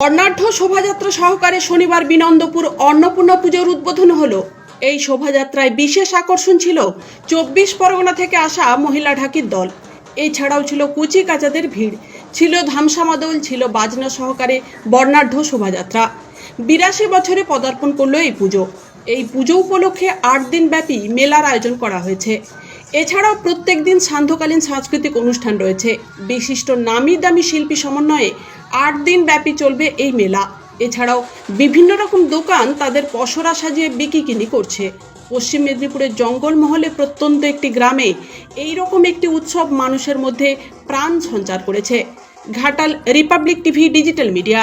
বর্ণাঢ্য শোভাযাত্রা সহকারে শনিবার বিনন্দপুর অন্নপূর্ণা পুজোর উদ্বোধন হলো। এই শোভাযাত্রায় বিশেষ আকর্ষণ ছিল চব্বিশ পরগনা থেকে আসা মহিলা ঢাকির দল। এছাড়াও ছিল কুচি কাচাদের ভিড়, ছিল ধামসামাদল, ছিল বাজনা সহকারে বর্ণাঢ্য শোভাযাত্রা। বিরাশি বছরে পদার্পণ করল এই পুজো। এই পুজো উপলক্ষে আট দিন ব্যাপী মেলার আয়োজন করা হয়েছে। এছাড়াও প্রত্যেক দিন সান্ধ্যকালীন সাংস্কৃতিক অনুষ্ঠান রয়েছে। বিশিষ্ট নামি দামি শিল্পী সমন্বয়ে আট দিন ব্যাপী চলবে এই মেলা। এছাড়াও বিভিন্ন রকম দোকান তাদের পসরা সাজিয়ে বিকিকিনি করছে। পশ্চিম মেদিনীপুরের জঙ্গলমহলে প্রত্যন্ত একটি গ্রামে এই রকম একটি উৎসব মানুষের মধ্যে প্রাণ সঞ্চার করেছে। Ghatal Republic TV digital media.